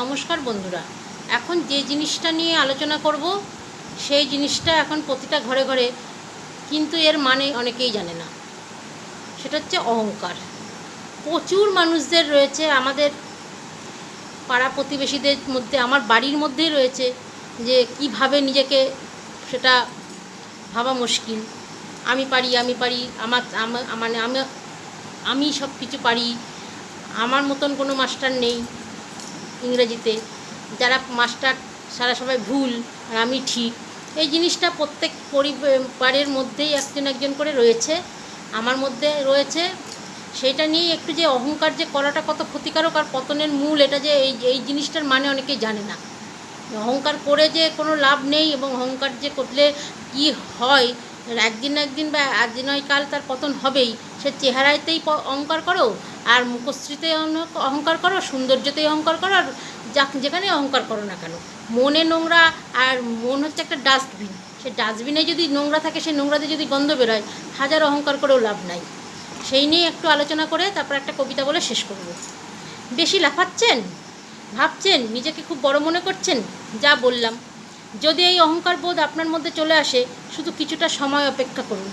নমস্কার বন্ধুরা। এখন যে জিনিসটা নিয়ে আলোচনা করব, সেই জিনিসটা এখন প্রতিটা ঘরে ঘরে কিন্তু এর মানে অনেকেই জানে না। সেটা হচ্ছে অহংকার। প্রচুর মানুষদের রয়েছে, আমাদের পাড়া প্রতিবেশীদের মধ্যে, আমার বাড়ির মধ্যেই রয়েছে যে কীভাবে নিজেকে সেটা ভাবা মুশকিল। আমি পারি আমি পারি, আমার মানে আমি আমি সব কিছু পারি, আমার মতন কোনো মাস্টার নেই। ইংরেজিতে, যারা মাস্টার, সারা সবাই ভুল আর আমি ঠিক। এই জিনিসটা প্রত্যেক পরিবারের মধ্যেই একজন একজন করে রয়েছে, আমার মধ্যে রয়েছে। সেটা নিয়ে একটু যে অহংকার যে করাটা কত ক্ষতিকারক আর পতনের মূল, এটা যে এই এই জিনিসটার মানে অনেকেই জানে না। অহংকার করে যে কোনো লাভ নেই এবং অহংকার যে করলে কি হয় একদিন না একদিন বা আজ নয় কাল তার পতন হবেই। সে চেহারাতেই অহংকার করো, আর মুখশ্রীতে অহংকার করো, সৌন্দর্যতেই অহংকার করো, আর যা যেখানে অহংকার করো না কেন। মনে নোংরা, আর মন হচ্ছে একটা ডাস্টবিন। সে ডাস্টবিনে যদি নোংরা থাকে সেই নোংরাতে যদি গন্ধ বেরোয়, হাজার অহংকার করেও লাভ নাই। সেই নিয়ে একটু আলোচনা করে তারপর একটা কবিতা বলে শেষ করব। বেশি লাফাচ্ছেন? ভাবছেন? নিজেকে খুব বড় মনে করছেন? যা বললাম। যদি এই অহংকার বোধ আপনার মধ্যে চলে আসে, শুধু কিছুটা সময় অপেক্ষা করুন।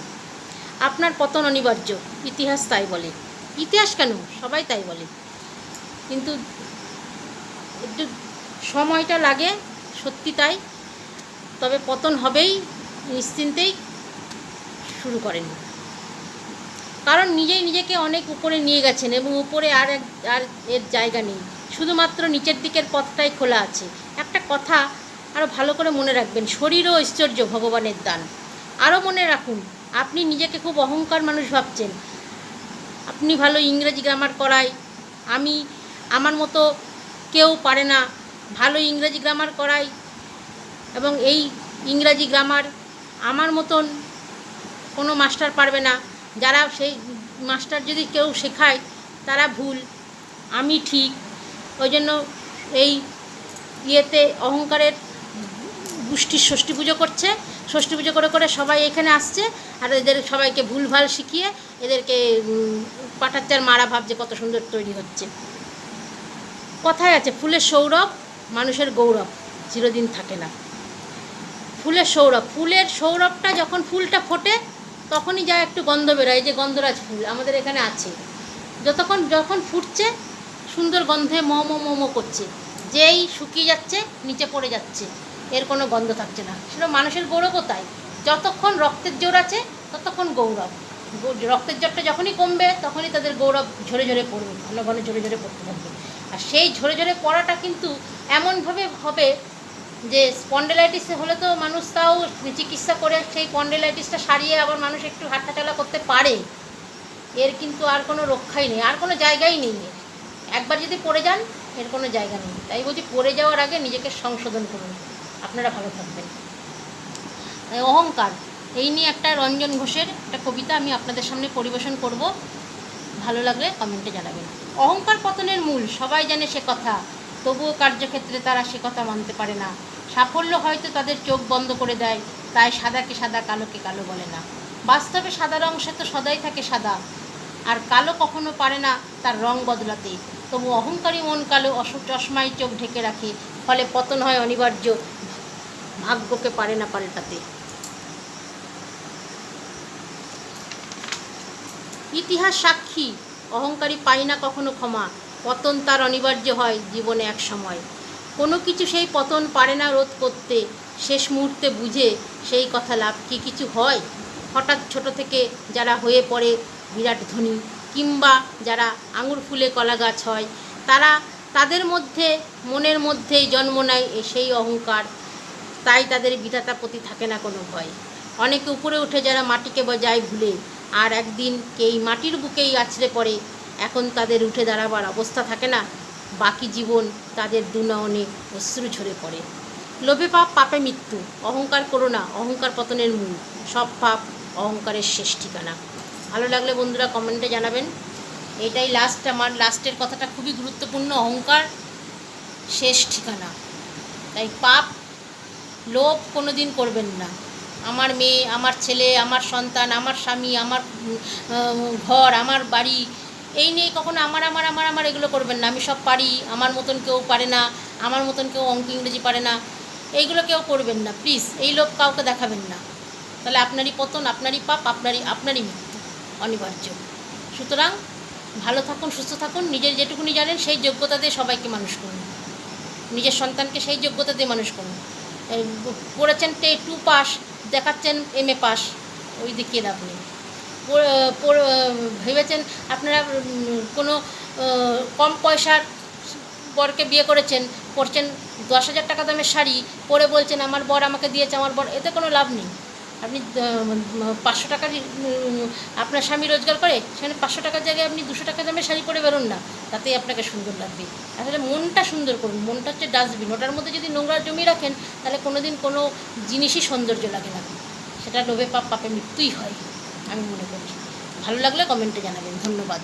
আপনার পতন অনিবার্য, ইতিহাস তাই বলে। ইতিহাস কেন? সবাই তাই বলে। কিন্তু একটু সময়টা লাগে, সত্যি তাই। তবে পতন হবেই, নিশ্চিন্তেই শুরু করেন। কারণ নিজেই নিজেকে অনেক উপরে নিয়ে গেছেন এবং উপরে আর এক, আর এর জায়গা নেই। শুধুমাত্র নিচের দিকের পথটাই খোলা আছে। একটা কথা আরও ভালো করে মনে রাখবেন শরীর ও ঐশ্বর্য, ভগবানের দান। আরও মনে রাখুন, আপনি নিজেকে খুব অহংকার মানুষ ভাবছেন। আপনি ভালো ইংরেজি গ্রামার করায় আমি, আমার মতো কেউ পারে না। ভালো ইংরেজি গ্রামার করাই এবং এই ইংরাজি গ্রামার আমার মতন কোনো মাস্টার পারবে না। যারা সেই মাস্টার যদি কেউ শেখায়, তারা ভুল, আমি ঠিক। ওই জন্য এই ইয়েতে অহংকারের গোষ্ঠীর ষষ্ঠী পুজো করছে। ষষ্ঠী পুজো করে করে সবাই এখানে আসছে আর এদের সবাইকে ভুলভাল শিখিয়ে এদেরকে উম, পাঠাচ্চার মারা ভাবছে কত সুন্দর তৈরি হচ্ছে। কথায় আছে ফুলের সৌরভ মানুষের গৌরব চিরদিন থাকে না। ফুলের সৌরভ ফুলের সৌরভটা যখন ফুলটা ফোটে তখনই যা একটু গন্ধ বেরোয় যে গন্ধরাজ ফুল আমাদের এখানে আছে। যতক্ষণ যখন ফুটছে সুন্দর গন্ধে মো মো মো মো করছে। যেই শুকিয়ে যাচ্ছে, নিচে পড়ে যাচ্ছে, এর কোনো গন্ধ থাকছে না। সেটা মানুষের গৌরবও তাই। যতক্ষণ রক্তের জোর আছে, ততক্ষণ গৌরব। রক্তের জোরটা যখনই কমবে, তখনই তাদের গৌরব ঝরে ঝরে পড়বে, ঘন ঘন ঝরে ঝরে পড়তে থাকবে। আর সেই ঝরে ঝরে পড়াটা কিন্তু এমনভাবে হবে যে স্পন্ডেলাইটিস হলে তো মানুষ তাও চিকিৎসা করে, সেই স্পন্ডেলাইটিসটা সারিয়ে আবার মানুষ একটু হাঁটাচলা করতে পারে। এর কিন্তু আর কোনো রক্ষাই নেই, আর কোনো জায়গাই নেই। একবার যদি পড়ে যান এর কোনো জায়গা নেই। তাই বলছি, পড়ে যাওয়ার আগে নিজেকে সংশোধন করুন। আপনারা ভালো থাকবেন। অহংকার, এই নিয়ে একটা রঞ্জন ঘোষের একটা কবিতা আমি আপনাদের সামনে পরিবেশন করব। ভালো লাগলে কমেন্টে জানাবেন। অহংকার পতনের মূল, সবাই জানে সে কথা। তবুও কার্যক্ষেত্রে তারা সে কথা মানতে পারে না। সাফল্য হয়তো তাদের চোখ বন্ধ করে দেয়, তাই সাদাকে সাদা, কালোকে কালো বলে না। বাস্তবে সাদা রং সে তো সদাই থাকে সাদা। আর কালো কখনো পারে না, তার রং বদলাতে তবু অহংকারী মন কালো অসুখ চশমায় চোখ ঢেকে রাখে, ফলে পতন হয় অনিবার্য ভাগ্যকে পারে না পাল্টাতে। ইতিহাস সাক্ষী, অহংকারী পায় না কখনো ক্ষমা, পতন তার অনিবার্য হয় জীবনে এক সময়। কোনো কিছু সেই পতন পারে না রোধ করতে, শেষ মুহূর্তে বুঝে সেই কথা লাভ কি কিছু হয়? হঠাৎ ছোট থেকে যারা হয়ে পড়ে, বিরাট ধনী কিংবা যারা আঙুর ফুলে কলা গাছ হয়, তারা তাদের মধ্যে, মনের মধ্যেই জন্ম নেয় সেই অহংকার। তাই তাদের বিধাতা প্রতি থাকে না কোনো ভয়। অনেকে উপরে উঠে যারা মাটিকে বজায় ভুলে, আর একদিন এই মাটির বুকেই আছড়ে পড়ে, এখন তাদের উঠে দাঁড়াবার অবস্থা থাকে না। বাকি জীবন তাদের দুনয়নে অশ্রু ঝরে পড়ে। লোভে পাপ, পাপে মৃত্যু। অহংকার করো না, অহংকার পতনের মূল। সব পাপ অহংকারের শেষ ঠিকানা। ভালো লাগলে বন্ধুরা কমেন্টে জানাবেন। এটাই লাস্ট আমার লাস্টের কথাটা খুবই গুরুত্বপূর্ণ, অহংকার শেষ ঠিকানা। তাই পাপ, লোভ কোনো দিন করবেন না। আমার মেয়ে, আমার ছেলে, আমার সন্তান, আমার স্বামী, আমার ঘর, আমার বাড়ি, এই নিয়ে কখনো আমার আমার আমার আমার এগুলো করবেন না। আমি সব পারি, আমার মতন কেউ পারে না, আমার মতন কেউ অঙ্ক ইংরেজি পারে না। এইগুলো কেউ করবেন না প্লিজ এই লোক কাউকে দেখাবেন না। তাহলে আপনারই পতন, আপনারই পাপ, আপনারই আপনারই অনিবার্য। সুতরাং ভালো থাকুন, সুস্থ থাকুন, নিজের যেটুকুনি জানেন সেই যোগ্যতা দিয়ে সবাইকে মানুষ করুন। নিজের সন্তানকে সেই যোগ্যতা দিয়ে মানুষ করুন। পড়েছেন টে টু পাস, দেখাচ্ছেন এম এ পাস, ওই দিকে লাভ নেই। ভেবেছেন আপনারা কোনো কম পয়সার বরকে বিয়ে করেছেন পরছেন দশ হাজার টাকা দামের শাড়ি, পরে বলছেন, আমার বর আমাকে দিয়েছে, আমার বর, এতে কোনো লাভ নেই। আপনি পাঁচশো টাকার আপনার স্বামী রোজগার করে, সেখানে পাঁচশো টাকার জায়গায় আপনি দুশো টাকা দামে শাড়ি পরে বেরোন না। তাতেই আপনাকে সুন্দর লাগবে। আসলে মনটা সুন্দর করুন, মনটা হচ্ছে ডাস্টবিন। ওটার মধ্যে যদি নোংরা জমিয়ে রাখেন, তাহলে কোনো দিন কোনো জিনিসই সৌন্দর্য লাগে না। সেটা লোভে পাপ, পাপে মৃত্যুই হয়, আমি মনে করি। ভালো লাগলে কমেন্টে জানাবেন। ধন্যবাদ।